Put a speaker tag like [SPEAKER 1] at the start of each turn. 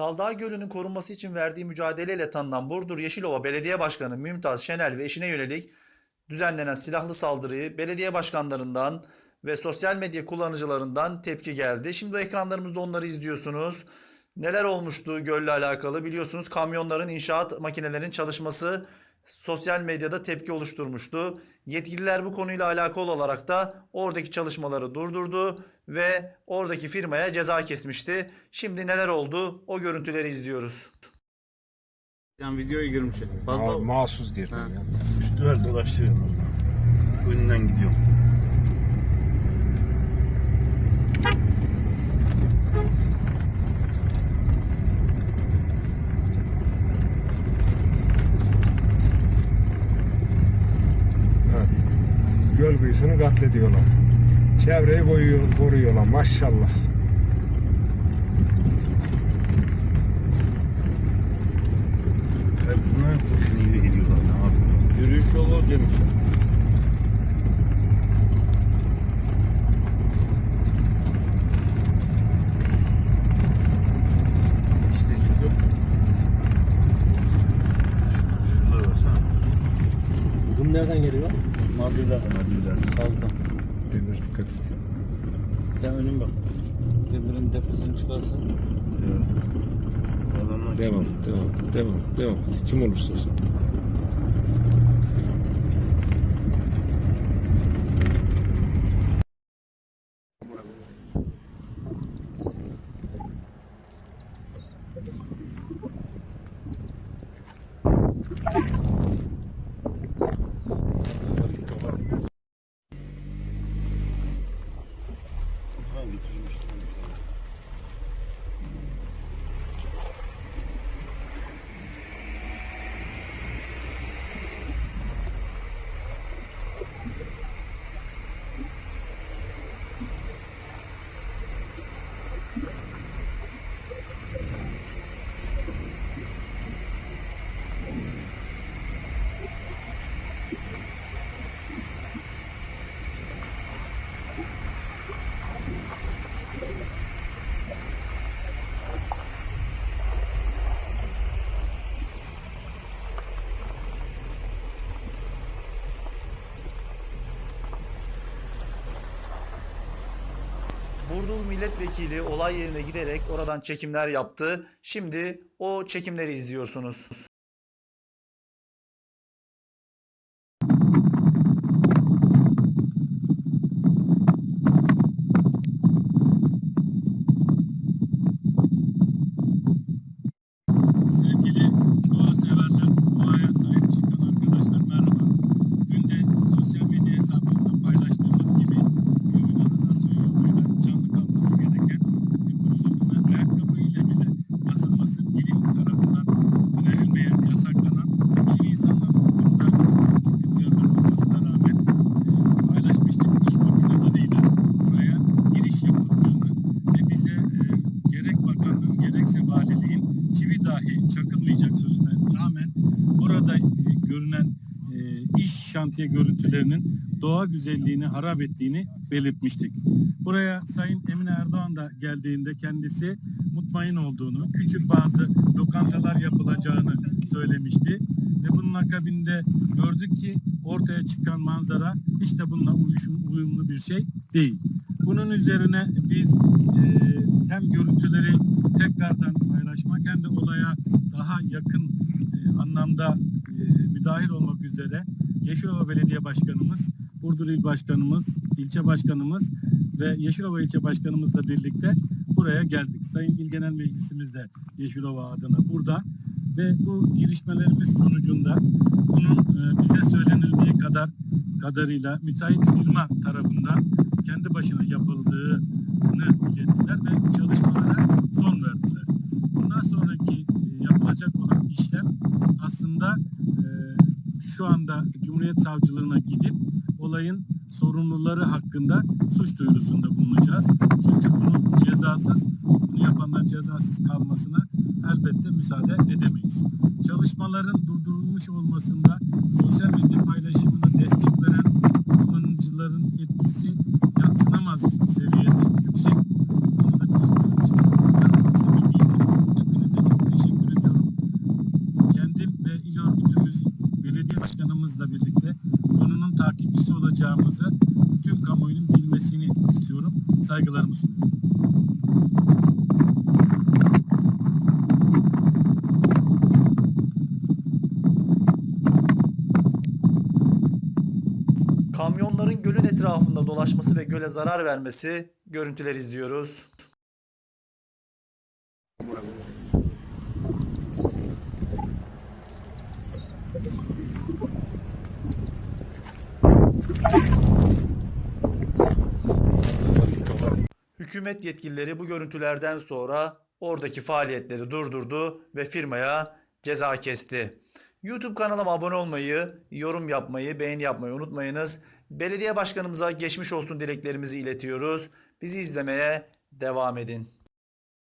[SPEAKER 1] Saldağ Gölü'nün korunması için verdiği mücadeleyle tanınan Burdur Yeşilova Belediye Başkanı Mümtaz Şenel ve eşine yönelik düzenlenen silahlı saldırıyı belediye başkanlarından ve sosyal medya kullanıcılarından tepki geldi. Şimdi ekranlarımızda onları izliyorsunuz. Neler olmuştu gölle alakalı biliyorsunuz kamyonların inşaat makinelerinin çalışması sosyal medyada tepki oluşturmuştu. Yetkililer bu konuyla alakalı olarak da oradaki çalışmaları durdurdu ve oradaki firmaya ceza kesmişti. Şimdi neler oldu? O görüntüleri izliyoruz.
[SPEAKER 2] Yani videoya girmiş. Fazla
[SPEAKER 3] Ma- mahsus girdim
[SPEAKER 2] Ha.
[SPEAKER 3] ya.
[SPEAKER 4] Üstüver dolaştırıyorum onu. Önünden gidiyorum.
[SPEAKER 3] Evet. Göl kıyısını katlediyorlar. Çevreyi koyuyor, koruyorlar maşallah.
[SPEAKER 4] Her bunlar boşuna gibi ediyorlar. Ne yapıyorlar?
[SPEAKER 2] yürüyüş yolu demiş.
[SPEAKER 4] İşte şu göl. Şu- Şuralara baksana.
[SPEAKER 2] Bugün nereden geliyor? Mardin'den.
[SPEAKER 4] Madriler.
[SPEAKER 2] Sağdan.
[SPEAKER 3] Demir dikkat et.
[SPEAKER 2] Sen önün bak. Demirin defesini çıkarsan.
[SPEAKER 4] Evet. Adamlar
[SPEAKER 3] Devam, devam, devam, devam. Kim olursa olsun.
[SPEAKER 1] Burdur Milletvekili olay yerine giderek oradan çekimler yaptı. Şimdi o çekimleri izliyorsunuz.
[SPEAKER 5] Görünen e, iş şantiye görüntülerinin doğa güzelliğini harap ettiğini belirtmiştik. Buraya Sayın Emine Erdoğan da geldiğinde kendisi mutmain olduğunu, küçük bazı lokantalar yapılacağını söylemişti. Ve bunun akabinde gördük ki ortaya çıkan manzara hiç de bununla uyuşum, uyumlu bir şey değil. Bunun üzerine biz e, hem görüntüleri tekrardan paylaşmak hem de olaya daha yakın e, anlamda müdahil olmak üzere Yeşilova Belediye Başkanımız, Burdur İl Başkanımız, ilçe başkanımız ve Yeşilova ilçe başkanımızla birlikte buraya geldik. Sayın İl Genel Meclisimiz de Yeşilova adına burada ve bu girişmelerimiz sonucunda bunun e, bize söylenildiği kadar kadarıyla müteahhit firma tarafından kendi başına yapıldığını ilettiler ve çalışmalara son şu anda Cumhuriyet Savcılığına gidip olayın sorumluları hakkında suç duyurusunda bulunacağız. Çünkü bunun cezasız, bunu yapanların cezasız kalmasına elbette müsaade edemeyiz. Çalışmaların durdurulmuş olmasında sosyal medya paylaşımına destek veren kullanıcıların etkisi yatsınamaz seviyede yüksek. Hepinize çok teşekkür ediyorum. Kendim ve il örgütümüz Başkanımızla birlikte konunun takipçisi olacağımızı tüm kamuoyunun bilmesini istiyorum. Saygılarımı sunuyorum.
[SPEAKER 1] Kamyonların gölün etrafında dolaşması ve göle zarar vermesi görüntüler izliyoruz. Hükümet yetkilileri bu görüntülerden sonra oradaki faaliyetleri durdurdu ve firmaya ceza kesti. YouTube kanalıma abone olmayı, yorum yapmayı, beğeni yapmayı unutmayınız. Belediye başkanımıza geçmiş olsun dileklerimizi iletiyoruz. Bizi izlemeye devam edin.